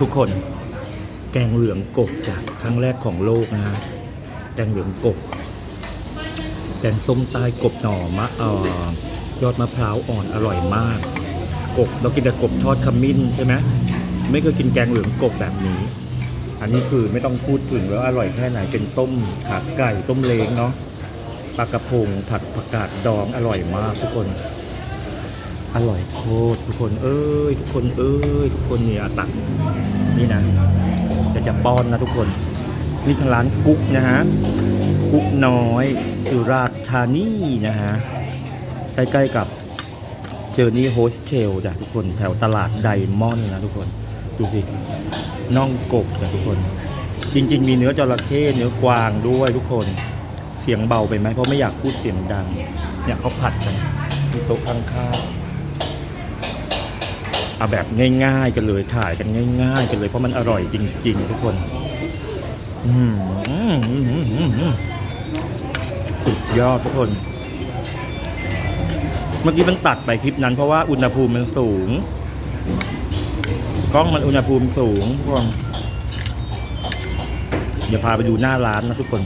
ทุกคน แกงเหลืองกบจ้ะครั้งแรกของโลกนะฮะแกงเหลืองกบ แกงส้มใต้กบหน่อมะเอ่อยอดมะพร้าวอ่อนอร่อยมาก กบเรากินแต่กบทอดขมิ้นใช่ไหมไม่เคยกินแกงเหลืองกบแบบนี้ อันนี้คือไม่ต้องพูดถึงแล้วอร่อยแค่ไหนเป็นต้มขาไก่ต้มเล้งเนาะปลากระพงผัดผักกาดดองอร่อยมากทุกคนอร่อยโคตรทุกคนเอ้ยทุกคนเอ้ยทุกคนเนี่ยตัก นี่นะจะจะป้อนนะทุกคน นี่ทางร้านกุ๊กนะฮะ กุ๊กน้อยสุราษฎร์ธานีนะฮะ ใกล้ๆกับเจอร์นี่โฮสเทลจ้ะทุกคนแถวตลาดไดมอนด์นะทุกคน ดูสิน่องกบจ้ะทุกคน จริง ๆ มีเนื้อจระเข้เนื้อกวางด้วยทุกคนเสียงเบาไปไหมเพราะไม่อยากพูดเสียงดังเนี่ยเขาผัดกันมีโต๊ะข้างๆ เอาแบบง่าย ๆ กันเลยถ่ายกันง่าย ๆ กันเลยเพราะมันอร่อยจริง ๆ ทุกคนอืมอืมอืมอืมอืมอืมสุดยอดทุกคน เมื่อกี้มันตัดไปคลิปนั้น เพราะว่าอุณหภูมิมันสูง กล้องมันอุณหภูมิสูงพวกคนเดี๋ยวพาไปดูหน้าร้านนะทุกคน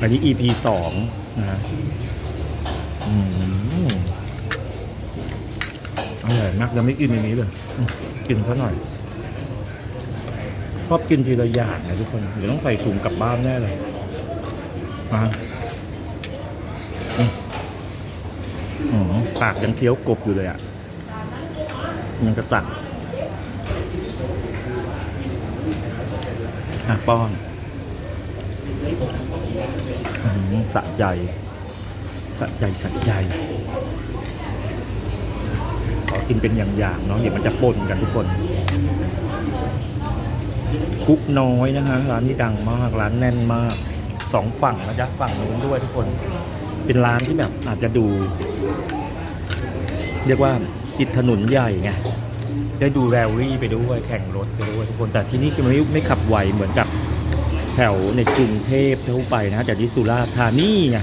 อันนี้ EP สองนะฮะอืม อร่อยมากยังไม่กินอันนี้เลยอืมกินซะหน่อย ชอบกินทีละอย่างนะทุกคน เดี๋ยวต้องใส่ถุงกลับบ้านแน่เลย มาอืมอืมปากยังเคี้ยวกบอยู่เลยอะ ยังกระตักอะป้อนอืมสะใจ สะใจสะใจข อกินเป็นอย่างๆเนาะเดี๋ยวมันจะปนกันทุกคนคุกน้อยนะฮะร้านนี้ดังมากร้านแน่นมากสองฝั่งนะจ๊ะฝั่งนู้นด้วยทุกคน เป็นร้านที่แบบอาจจะดู เรียกว่าติดถนนใหญ่ไงได้ดูแรลลี่ไปด้วยแข่งรถไปด้วยทุกคนแต่ที่นี่คือไม่ไม่ขับไวเหมือนกับแถวในกรุงเทพทั่วไปนะแต่ที่สุราษฎร์ธานีไง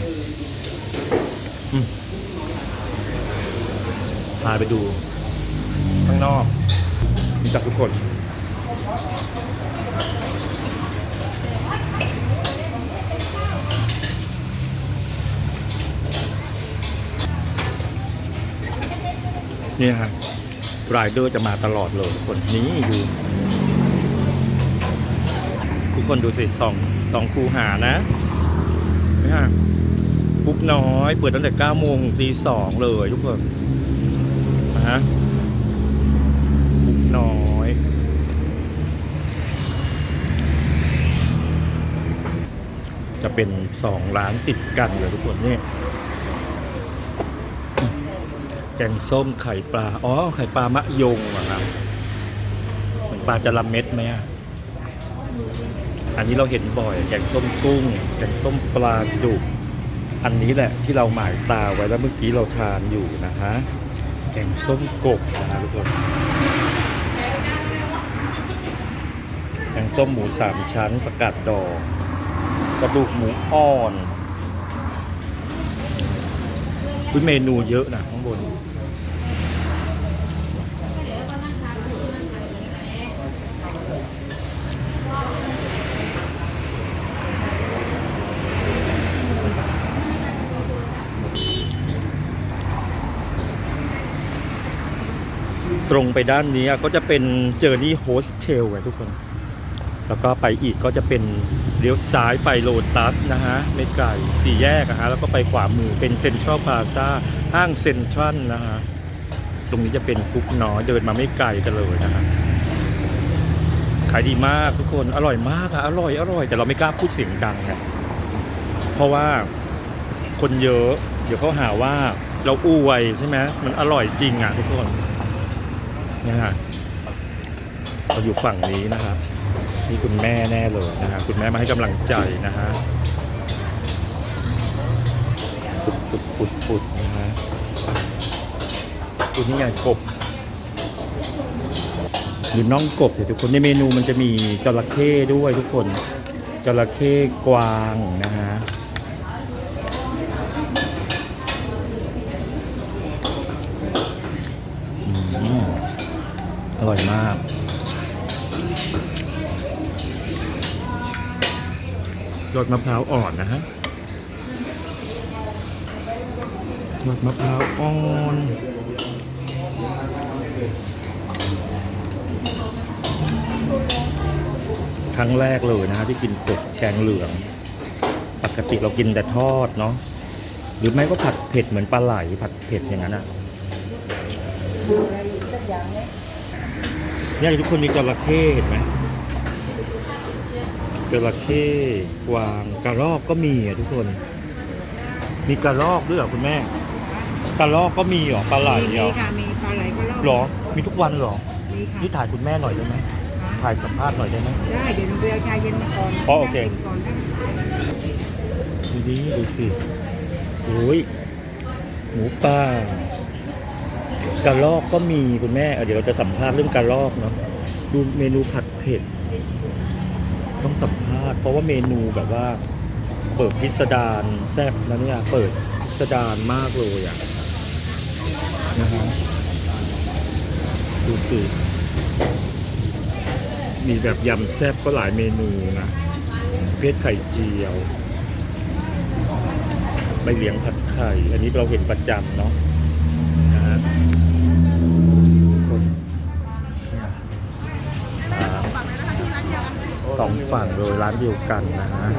พาไปดู ข้างนอกนี่จับทุกคนนี่ฮะรายเดอร์จะมาตลอดเลยทุกคนนี่ดูทุกคนดูสิสองสองคูหานะนี่ฮะปุ๊บน้อย เปิดตั้งแต่เก้าโมงตีสองเลยทุกคน ฮะน้อยจะเป็นสองร้านติดกันเลยทุกคนเนี่ยแกงส้มไข่ปลา อ๋อ ไข่ปลามะยงเหรอครับ เหมือนปลาจระเม็ดไหมอะอันนี้เราเห็นบ่อย แกงส้มกุ้ง แกงส้มปลาดุก อันนี้แหละที่เราหมายตาไว้แล้วเมื่อกี้เราทานอยู่นะฮะ แกงส้มกบนะทุกคนแกงส้มหมูสามชั้นประกาศดองกระดูกหมูอ่อนอุ๊ยเมนูเยอะนะข้างบน ตรงไปด้านนี้ก็จะเป็นเจอร์นี่โฮสเทลไงทุกคน แล้วก็ไปอีกก็จะเป็นเลี้ยวซ้ายไปโลตัสนะฮะไม่ไกลสี่แยกนะฮะแล้วก็ไปขวามือเป็นเซ็นทรัลพลาซ่าห้างเซ็นทรัลนะฮะตรงนี้จะเป็นกุ๊กน้อยเดินมาไม่ไกลกันเลยนะฮะขายดีมากทุกคนอร่อยมากอะอร่อยอร่อยแต่เราไม่กล้าพูดเสียงดังไงเพราะว่าคนเยอะ เดี๋ยวเขาหาว่าเราอู้ไวใช่ไหมมันอร่อยจริงอะทุกคน นี่ยฮะเราอยู่ฝั่งนี้นะครับนี่คุณแม่แน่เลยนะฮะคุณแม่มาให้กำลังใจนะฮะปุดปุดปุดปุดนะฮะคุณนี่ไงกบหรือน่องกบเดี๋ยทุกคนในเมนูมันจะมีจระเข้ด้วยทุกคนจระเข้กวางนะฮะ อร่อยมากยอดมะพร้าวอ่อนนะฮะยอดมะพร้าวอ่อนครั้งแรกเลยนะฮะที่กินกบแกงเหลือง ปกติเรากินแต่ทอดเนาะหรือไม่ก็ผัดเผ็ดเหมือนปลาไหลผัดเผ็ดอย่างนั้นอะ เนี่ยทุกคนมีจระเข้เห็นไหมจระเข้กวางกระรอกก็มีอะทุกคน มีกระรอกด้วยเหรอคุณแม่กระรอกก็มีเหรอปลาไหลมีเหรอค่ะมีปลาไหลก็รอบหรอ มีทุกวันเหรอมีค่ะนี่ถ่ายคุณแม่หน่อยได้ไหมถ่ายสัมภาษณ์หน่อยได้ไหมได้เดี๋ยวหนูไปเอาชาเย็นมาก่อนอ๋อโอเคนั่งกินก่อนได้ดูดิดูสิโอ้ยหมูป่า กระลอกก็มีคุณแม่เดี๋ยวเราจะสัมภาษณ์เรื่องกระลอกเนาะดูเมนูผัดเผ็ดต้องสัมภาษณ์เพราะว่าเมนูแบบว่า เปิดพิสดารแซ่บนะเนี่ยเปิดพิสดารมากเลยอะนะฮะดูสิมีแบบยำแซ่บก็หลายเมนูนะเพชรไข่เจียวใบเหลียงผัดไข่ อันนี้เราเห็นประจำเนาะฮะคนเนี่ยอ่า สองฝั่งโดยร้านเดียวกันนะฮะ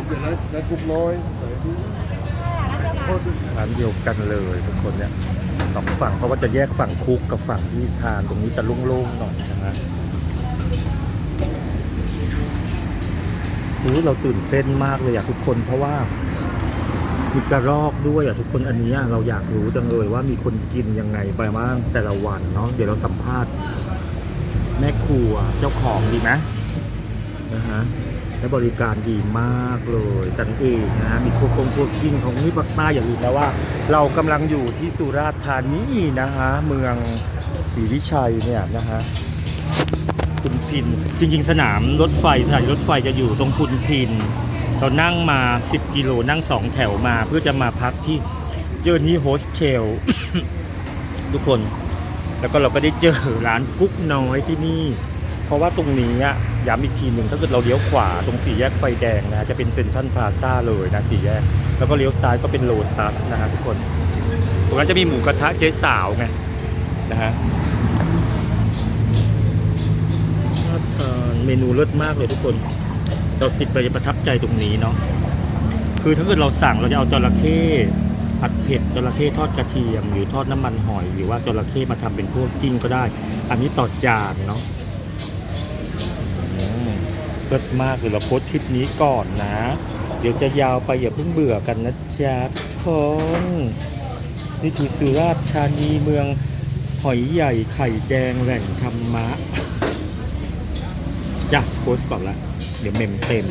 ร้านเดียวกันเลยทุกคนเนี่ยสองฝั่งเพราะว่าจะแยกฝั่งคุกกับฝั่งที่ทานตรงนี้จะโล่งๆหน่อยนะฮะอู้เราตื่นเต้นมากเลยอะทุกคนเพราะว่ามีกระรอกด้วยอะทุกคนอันนี้เราอยากรู้จังเลยว่ามีคนกินยังไงไปบ้างแต่ละวันเนาะเดี๋ยวเราสัมภาษณ์แม่ครัวเจ้าของดีไหม นะฮะและบริการดีมากเลยกันเองนะฮะมีโคกงโคกินของนี่ปักใต้อย่าลืมนะว่า เรากำลังอยู่ที่สุราษฎร์ธานีนะฮะเมืองศรีวิชัยเนี่ยนะฮะพุนพิน จริง ๆ สนามรถไฟสถานีรถไฟจะอยู่ตรงพุนพิน เรานั่งมา 10 กิโลนั่ง2แถวมา เพื่อจะมาพักที่เจอร์นี่โฮสเทลทุกคน แล้วก็เราก็ได้เจอร้านกุ๊กน้อยที่นี่ เพราะว่าตรงนี้อะ ย้ำอีกทีหนึ่งถ้าเกิดเราเลี้ยวขวาตรงสี่แยกไฟแดงนะจะเป็นเซ็นทรัลพลาซ่าเลยนะสี่แยก แล้วก็เลี้ยวซ้ายก็เป็นโลตัสนะฮะทุกคน ตรงนั้นจะมีหมูกระทะเจ๊สาวไงนะฮะน่าทานเมนูเลิศมากเลยทุกคน เราติดไปประทับใจตรงนี้เนาะคือถ้าเกิดเราสั่งเราจะเอาจระเข้ผัดเผ็ดจระเข้ทอดกระเทียม หรือทอดน้ำมันหอย หรือว่าจระเข้มาทำเป็นพวกจิ้มก็ได้ อันนี้ต่อจานเนาะ เลิศมากเลยเราโพสคลิปนี้ก่อนนะ เดี๋ยวจะยาวไปอย่าเพิ่งเบื่อกันนะจ๊ะทุกคนนี่คือสุราษฎร์ธานีเมืองหอยใหญ่ไข่แดงแหล่งธรรมะจ้ะโพสก่อนละเดี๋ยวเมมเต็ม